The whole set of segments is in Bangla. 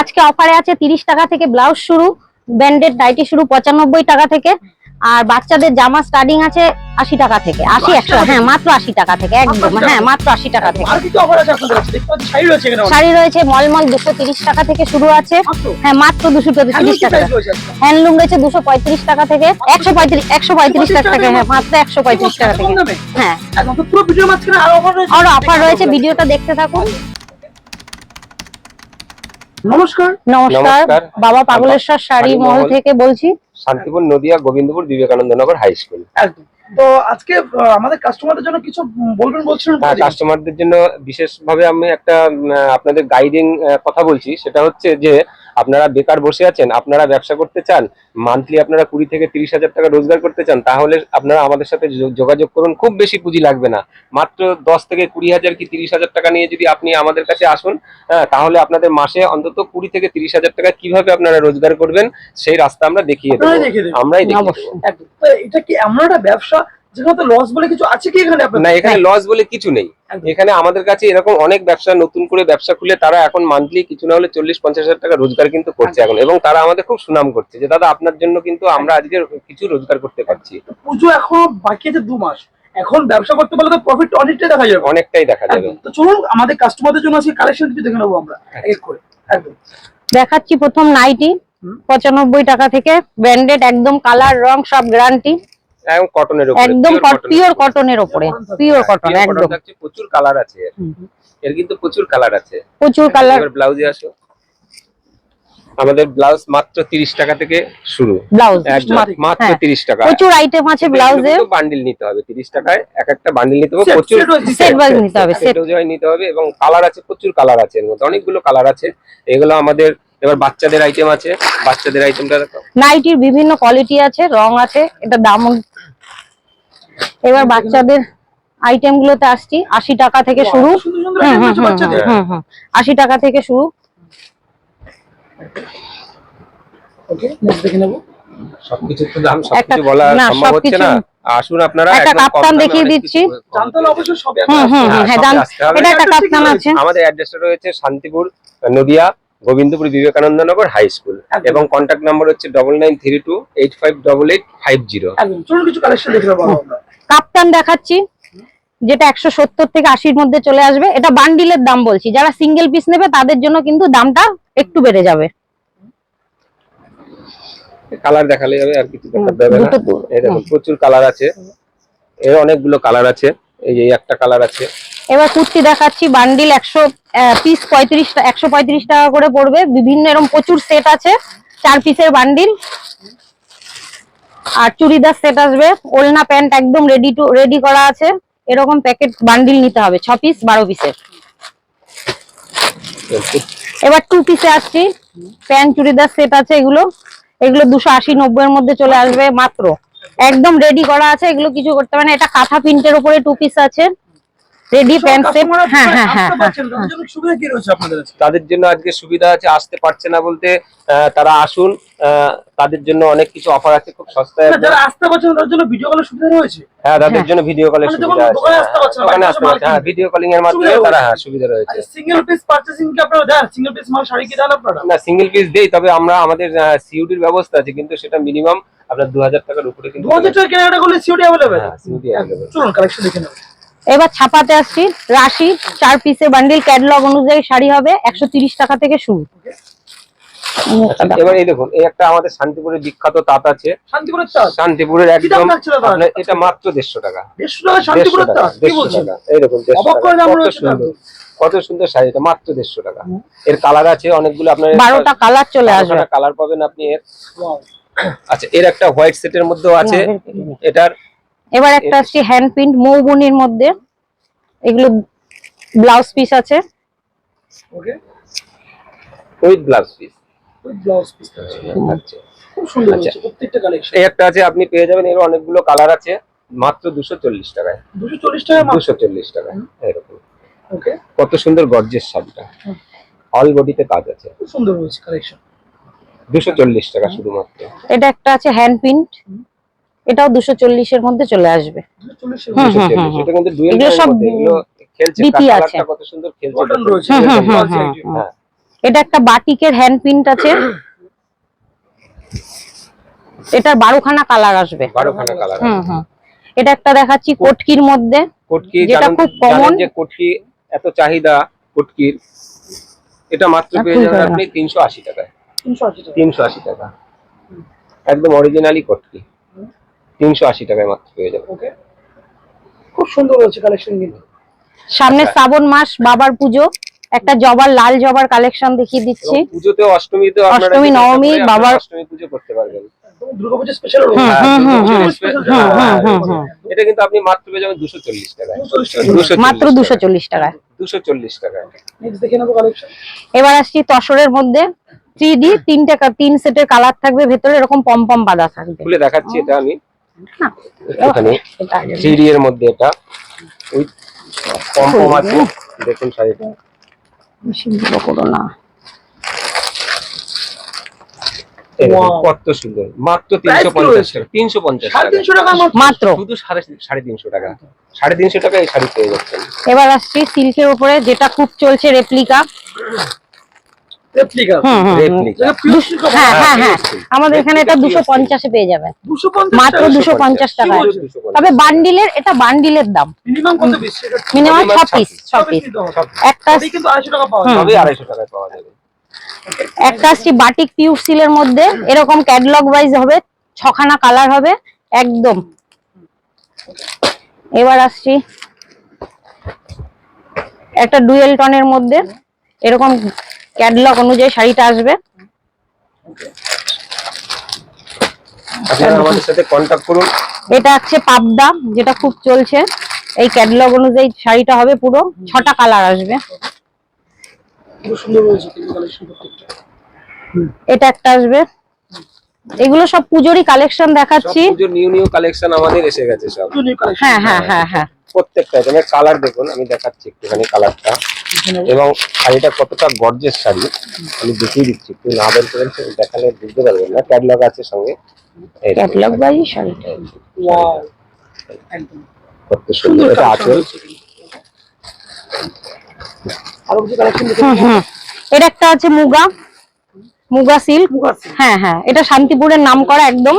আজকে অফার আছে তিরিশ টাকা থেকে ব্লাউজ শুরু ব্যান্ডেড নাইটি শুরু পঁচানব্বই টাকা থেকে আর বাচ্চাদের জামা স্টার্টিং আছে আশি টাকা থেকে আশি একশো হ্যাঁ মাত্র আশি টাকা থেকে একদম হ্যাঁ মাত্র আশি টাকা থেকে। আর কিছু অফার আছে আপনাদের কাছে? দেখতে শাড়ি রয়েছে মলমল দুশো তিরিশ টাকা থেকে শুরু আছে। হ্যাঁ মাত্র দুশো তিরিশ টাকা? হ্যান্ডলুম রয়েছে দুশো পঁয়ত্রিশ টাকা থেকে একশো পঁয়ত্রিশ একশো পঁয়ত্রিশ টাকা থেকে হ্যাঁ মাত্র একশো পঁয়ত্রিশ টাকা থেকে। হ্যাঁ। আর অফার রয়েছে ভিডিওটা দেখতে থাকুন। নমস্কার। নমস্কার। বাবা পাগলেশ্বর শাড়ি মহল। থেকে বলছি। শান্তিপুর নদিয়া গোবিন্দপুর বিবেকানন্দ নগর হাই স্কুল তো আজকে আমাদের কাস্টমারদের জন্য কিছু বলবেন বলছিলেন হ্যাঁ কাস্টমারদের জন্য বিশেষভাবে আমি একটা আপনাদের গাইডিং কথা বলছি। সেটা হচ্ছে যে আপনারা বেকার বসে আছেন আপনারা ব্যবসা করতে চান মান্থলি আপনারা কুড়ি থেকে তিরিশ হাজার টাকা রোজগার করতে চান তাহলে আপনারা আমাদের সাথে যোগাযোগ করুন খুব বেশি পুঁজি লাগবে না। মাত্র দশ থেকে কুড়ি হাজার কি তিরিশ হাজার টাকা নিয়ে যদি আপনি আমাদের কাছে আসুন হ্যাঁ তাহলে আপনাদের মাসে অন্তত কুড়ি থেকে তিরিশ হাজার টাকা কীভাবে আপনারা রোজগার করবেন সেই রাস্তা আমরা দেখিয়ে দেবো। আমরাই। এটা কি এমন একটা ব্যবসা? যেখানে লস বলে কিছু আছে কি এখানে না এখানে লস বলে কিছু নেই। এখানে আমাদের কাছে এরকম অনেক ব্যবসা নতুন করে ব্যবসা খুলে তারা এখন মান্থলি কিছু না হলে চল্লিশ পঞ্চাশ হাজার টাকা রোজগার কিন্তু করছে এখন। এবং তারা আমাদের খুব সুনাম করছে যে দাদা আপনার জন্য কিন্তু আমরা আজকে কিছু রোজগার করতে পারছি। পুজো এখন বাকি আছে দু মাস। এখন ব্যবসা করতে পারলে তো প্রফিট অনেকটাই দেখা যাবে। অনেকটাই দেখা যাবে। তো চলুন আমাদের কাস্টমারদের জন্য আজকে কালেকশন কিছু দেখে নেব আমরা। এক এক করে। একদম। দেখাচ্ছি প্রথম নাইটি পঁচানব্বই টাকা থেকে। ব্র্যান্ডেড একদম কালার রং সব গ্যারান্টি একদম কটনের উপরে একদম পিওর কটনের ওপরে পিওর কটন একদম। প্রচুর কালার আছে। এর। কিন্তু প্রচুর কালার আছে। প্রচুর কালার ব্লাউজে আসো। আমাদের ব্লাউজ মাত্র তিরিশ টাকা থেকে শুরু। ব্লাউজ মাত্র হ্যাঁ। তিরিশ টাকা। প্রচুর আইটেম আছে ব্লাউজে বান্ডিল নিতে হবে। তিরিশ টাকায় এক একটা বান্ডিল নিতে হবে। প্রচুর সেট ওয়াইজ নিতে হবে। সেট অনুযায়ী নিতে হবে এবং কালার আছে প্রচুর কালার আছে। এর মধ্যে অনেকগুলো কালার আছে। এগুলো আমাদের এবার বাচ্চাদের আইটেম আছে। বাচ্চাদের আইটেমটা দেখো। নাইটির বিভিন্ন কোয়ালিটি আছে রং আছে এটা দাম এবার বাচ্চাদের আইটেম গুলোতে আসছি। আশি টাকা থেকে শুরু। আশি টাকা থেকে শুরু। আসুন আপনারা একটা কাপ্তান দেখিয়ে দিচ্ছি। হ্যাঁ, হুম হ্যাঁ আসতে হবে। এটা একটা কাপ্তান আছে। আমাদের অ্যাড্রেসটা রয়েছে শান্তিপুর নদিয়া গোবিন্দপুর বিবেকানন্দ নগর হাই স্কুল এবং কন্ট্যাক্ট নাম্বার হচ্ছে double nine three two eight five double eight five zero চলুন কিছু কালেকশন দেখে নেব কাপ্তান দেখাচ্ছি যেটা একশো সত্তর থেকে আশির মধ্যে চলে আসবে। এটা বান্ডিলের দাম বলছি। যারা সিঙ্গেল পিস নেবে তাদের জন্য কিন্তু দামটা একটু বেড়ে যাবে। কালার দেখালে যাবে আর কিছু দেখাতে হবে না। এই দেখুন প্রচুর কালার আছে। এর অনেকগুলো কালার আছে। এই যে একটা কালার আছে। এবার কুর্তি দেখাচ্ছি বান্ডিল একশো পিস পঁয়ত্রিশ একশো পঁয়ত্রিশ টাকা করে পড়বে। বিভিন্ন এরকম প্রচুর সেট আছে, চার পিসের বান্ডিল আর চুড়িদার সেট আসবে, ওলনা প্যান্ট একদম রেডি টু রেডি করা আছে। এরকম প্যাকেট বান্ডিল নিতে হবে, ছ পিস বারো পিসের এবার টু পিসে আসছি, প্যান্ট, চুড়িদার সেট আছে এগুলো। এগুলো দুশো আশি নব্বই এর মধ্যে চলে আসবে মাত্র। একদম রেডি করা আছে, এগুলো কিছু করতে পারে না। এটা কাঁথা প্রিন্টের উপরে টু পিস আছে। রেডি প্যান্ট সেট হ্যাঁ হ্যাঁ হ্যাঁ তাদের জন্য সুবিধা কি রয়েছে আপনাদের তাদের জন্য আজকে সুবিধা আছে আসতে পারছে না বলতে তারা আসুন আহ, তাদের জন্য অনেক কিছু অফার আছে খুব সস্তায় যারা আসতে পারছেন না, তাদের জন্য ভিডিও কলের সুবিধা রয়েছে? হ্যাঁ তাদের। জন্য ভিডিও কলের মানে সুবিধা আছে। দোকানে আসতে পারছে হ্যাঁ ভিডিও কলিং এর মাধ্যমে তারা হ্যাঁ সুবিধা রয়েছে। সিঙ্গেল পিস পারচেসিং কি আপনারা দেন? সিঙ্গেল পিস মাল শাড়ি কি দেন আপনারা? না সিঙ্গেল পিস দেই তবে আমরা আমাদের সিউডির ব্যবস্থা আছে কিন্তু সেটা মিনিমাম আপনার দু হাজার টাকার উপরে কিন্তু টাকা করলে হ্যাঁ। চলুন কালেকশন দেখে নেব এবার ছাপাতে আসছি রাশি চার পিসের বান্ডিল ক্যাটলগ অনুযায়ী শাড়ি হবে একশো তিরিশ টাকা থেকে শুরু। আচ্ছা, এবার এই দেখুন এই একটা আমাদের শান্তিপুরের বিখ্যাত তাঁত আছে। শান্তিপুরের একদম এটা মাত্র দেড়শো টাকা। দেড়শো এই দেখুন কত সুন্দর দাম। কত সুন্দর শাড়ি মাত্র দেড়শো টাকা। এর কালার আছে অনেকগুলো আপনার বারোটা কালার চলে আসবে। কালার পাবেন আপনি এর। আচ্ছা এর একটা হোয়াইট সেটের মধ্যেও আছে। এটার এবার একটা আসছি হ্যান্ড প্রিন্ট মৌবনির মধ্যে। এগুলো ব্লাউজ পিস আছে। Okay with blouse piece with blouse piece আচ্ছা। খুব সুন্দর আচ্ছা। প্রত্যেকটা কালেকশন এই একটা আছে আপনি পেয়ে যাবেন এর অনেকগুলো কালার আছে মাত্র দুশো চল্লিশ টাকায়। দুশো চল্লিশ টাকা মাত্র? দুশো চল্লিশ টাকায় এরকম। ওকে কত সুন্দর গর্জের শাড়িটা। অল বডিতে কাজ আছে। খুব সুন্দর হয়েছে কালেকশন দুশো চল্লিশ টাকা শুধুমাত্র। এটা একটা আছে হ্যান্ড প্রিন্ট এটাও দুশো চল্লিশের মধ্যে চলে আসবে। এটা এগুলো সব বিপি আছে। এটা একটা বাটিকের হ্যান্ড প্রিন্ট আছে। এটার বারোখানা কালার আসবে। বারোখানা কালার হুম হুম। এটা একটা দেখাচ্ছি কোটকির মধ্যে। কোটকি যেটা খুব common। যে কোটকি এত চাহিদা কোটকির। এটা মাত্র পেয়ে যাবেন আপনি তিনশো আশি টাকায়। তিনশো আশি টাকা। তিনশো আশি টাকা। একদম অরিজিনালি কোটকি। তিনশো আশি টাকায় মাত্র পেয়ে ওকে খুব সুন্দর হয়েছে কালেকশন কিন্তু। সামনে আচ্ছা। শ্রাবণ মাস বাবার পুজো। একটা জবার লাল জবার কালেকশন দেখিয়ে দিচ্ছি। অষ্টমীতেও আপনারা অষ্টমী, নবমী, বাবার- অষ্টমী পুজো করতে পারবেন। স্পেশাল হ্যাঁ, হ্যাঁ। এটা কিন্তু আপনি মাত্র পেয়ে যাবেন টাকায়। মাত্র দেখে নেব কালেকশন এবার আসছি তসরের মধ্যে। থ্রি ডি তিনটে কা- তিন সেটের কালার থাকবে। ভেতরে এরকম পম পম বাঁধা থাকবে। খুলে দেখাচ্ছি এটা আমি। না, একটুখানি থ্রি এর মধ্যে এটা। ওই কম কম আছে দেখুন শাড়িটা করো না. কত সুন্দর। মাত্র তিনশো পঞ্চাশ। টাকা তিনশো পঞ্চাশ। সাড়ে টাকা তিনশো টাকা আমার মাত্র? শুধু সাড়ে সাড়ে তিনশো টাকা। সাড়ে তিনশো টাকা এই শাড়ি পেয়ে যাচ্ছেন। এবার আসছি সিল্কের উপরে যেটা খুব চলছে রেপ্লিকা আমাদের এখানে এটা দুশো পঞ্চাশে পেয়ে যাবেন মাত্র দুশো পঞ্চাশ বলছেন? তবে বান্ডিলের এটা বান্ডিলের দাম। মিনিমাম কত পিস সেটা মিনিমাম ছ পিস ছ পিস একটা টাকা একটা আসছি বাটিক পিউর সিলের মধ্যে। এরকম ক্যাটলগ ওয়াইজ হবে ছখানা কালার হবে একদম। এবার আসছি। একটা ডুয়েল টনের মধ্যে। এরকম ক্যাটলগ অনুযায়ী শাড়িটা আসবে। আপনারা আমাদের সাথে কন্ট্যাক্ট করুন। এটা আছে পাবদা যেটা খুব চলছে। এই ক্যাটলগ অনুযায়ী শাড়িটা হবে পুরো। ছটা কালার আসবে। এটা একটা আসবে। এগুলো সব পুজোরই কালেকশন দেখাচ্ছি। পুজোর নিউ নিউ কালেকশন আমাদের এসে গেছে সব। একটু নিউ কালেকশন হ্যাঁ হ্যাঁ হ্যাঁ হ্যাঁ। প্রত্যেকটা আইটেমের কালার দেখুন আমি দেখাচ্ছি একটুখানি কালারটা এবং শাড়িটা কতটা গর্জের শাড়ি আমি দেখিয়ে দিচ্ছি একটু না বের করেন দেখালে বুঝতে পারবেন না। ক্যাটলগ আছে সঙ্গে। ক্যাটলগ ওয়াইজ শাড়িটা। কত সুন্দর সুন্দর এটা আরও কিছু কালেকশন হুম এটা একটা আছে মুগা। মুগা সিল্ক হ্যাঁ হ্যাঁ। এটা শান্তিপুরের নাম করা একদম।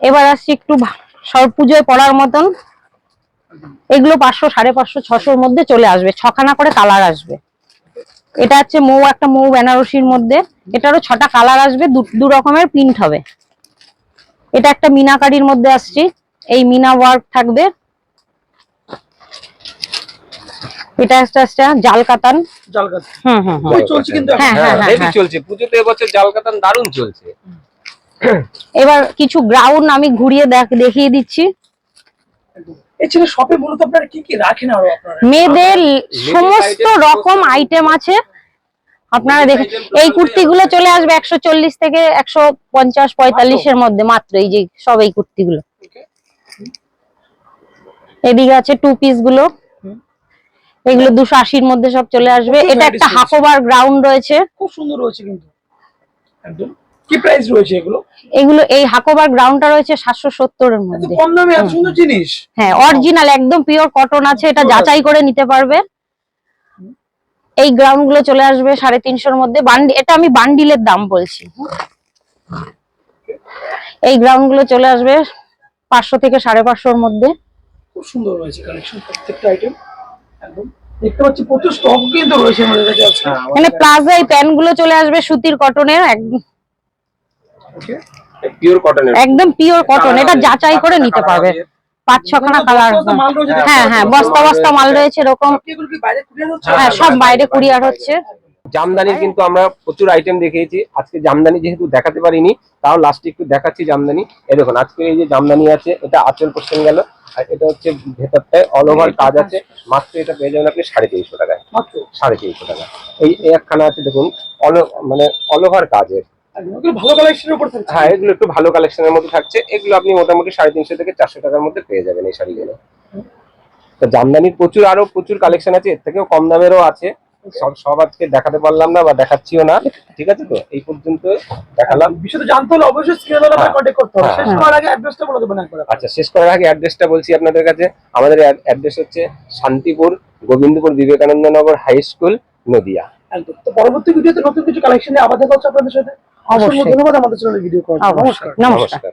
এবার আসছি একটু সব পুজোয় পড়ার মতন। এগুলো পাঁচশো সাড়ে পাঁচশো ছশোর মধ্যে চলে আসবে। ছখানা করে কালার আসবে। এটা হচ্ছে মৌ একটা মৌ বেনারসির মধ্যে। এটারও ছটা কালার আসবে দু- রকমের প্রিন্ট হবে। এটা একটা মিনাকারির মধ্যে আসছি। এই মিনা ওয়ার্ক থাকবে। এটা একটা একটা জাল কাতান জাল হুম হুম। হুম চলছে কিন্তু হ্যাঁ, হ্যাঁ হ্যাঁ, হ্যাঁ। চলছে। পুজোতে এবছর জাল কাতান দারুণ চলছে। এবার কিছু গ্রাউন্ড আমি ঘুরিয়ে দেখ- দেখিয়ে দিচ্ছি। এছাড়া শপে মূলত আপনারা কি কি রাখেন আরও আপনারা? মেয়েদের সমস্ত রকম আইটেম আছে। আপনারা দেখেন এই কুর্তিগুলো চলে আসবে একশো চল্লিশ থেকে একশো পঞ্চাশ পঁয়তাল্লিশের মধ্যে মাত্র এই যে সব এই কুর্তিগুলো। এদিকে আছে টু পিসগুলো। এগুলো দুশো আশির মধ্যে সব চলে আসবে। এটা একটা varieties হাফোভার গ্রাউন্ড রয়েছে। খুব সুন্দর রয়েছে কিন্তু। একদম। কি প্রাইস রয়েছে এগুলো? এগুলো এই হাকোবার গ্রাউন্ডটা রয়েছে সাতশো সত্তরের এত মধ্যে। কম দামে এত সুন্দর জিনিস? হ্যাঁ অরিজিনাল একদম পিওর কটন আছে এটা যাচাই করে নিতে পারবে এই গ্রাউন্ডগুলো চলে আসবে সাড়ে তিনশোর মধ্যে। বান্ডি এটা আমি বান্ডিলের দাম বলছি। এই গ্রাউন্ডগুলো চলে আসবে পাঁচশো থেকে সাড়ে পাঁচশোর মধ্যে। খুব সুন্দর রয়েছে কালেকশন প্রত্যেকটা আইটেম একদম। দেখতে পাচ্ছি প্রচুর স্টক কিন্তু রয়েছে আমাদের কাছে মানে প্লাজা এই প্যান্টগুলো চলে আসবে সুতির কটনের একদম. পিওর কটনের একদম পিওর কটন এটা যাচাই করে নিতে পারবে। পাঁচ ছখানা কালার রয়েছে দেখতে হ্যাঁ হ্যাঁ বস্তা বস্তা মাল রয়েছে। এরকম। হ্যাঁ সব বাইরে কুরিয়ার হচ্ছে। জামদানির কিন্তু আমরা প্রচুর আইটেম দেখিয়েছি। আজকে জামদানি যেহেতু দেখাতে পারিনি তাও লাস্টে একটু দেখাচ্ছি জামদানি। এই দেখুন আজকে এই যে জামদানি আছে এটা আচল পোর্শন গেল। আর এটা হচ্ছে ভেতরটায় অল ওভার কাজ আছে। মাত্র এটা পেয়ে যাবেন আপনি সাড়ে তিনশো টাকায়। সাড়ে তিনশো টাকা। এই একখানা আছে দেখুন অল মানে অল ওভার কাজের। ভালো কালেকশনের উপর থাকছে। হ্যাঁ এগুলো একটু ভালো কালেকশনের মধ্যে থাকছে। এগুলো আপনি মোটামুটি সাড়ে তিনশো থেকে চারশো টাকার মধ্যে পেয়ে যাবেন এই শাড়িগুলো। তো জামদানির প্রচুর আরও প্রচুর কালেকশন আছে এর থেকেও কম দামেরও আছে। সব সব আজকে দেখাতে পারলাম না বা দেখাচ্ছিও না। ঠিক আছে তো? এই পর্যন্ত দেখালাম। বিষয়টা জানতে হলে অবশ্যই স্ক্রিনে দেওয়া হ্যাঁ। করতে হবে। হ্যাঁ। শেষ করার আগে অ্যাড্রেসটা বলে দেবেন একবার আচ্ছা শেষ করার আগে অ্যাড্রেসটা বলছি আপনাদের কাছে। আমাদের অ্যাড্রেস হচ্ছে শান্তিপুর গোবিন্দপুর বিবেকানন্দ নগর হাই স্কুল নদিয়া। তো পরবর্তী ভিডিওতে নতুন কিছু কালেকশন নিয়ে আবার দেখা হচ্ছে আপনাদের সাথে। অবশ্যই। ধন্যবাদ আমাদের চ্যানেলে ভিডিও করার জন্য। নমস্কার নমস্কার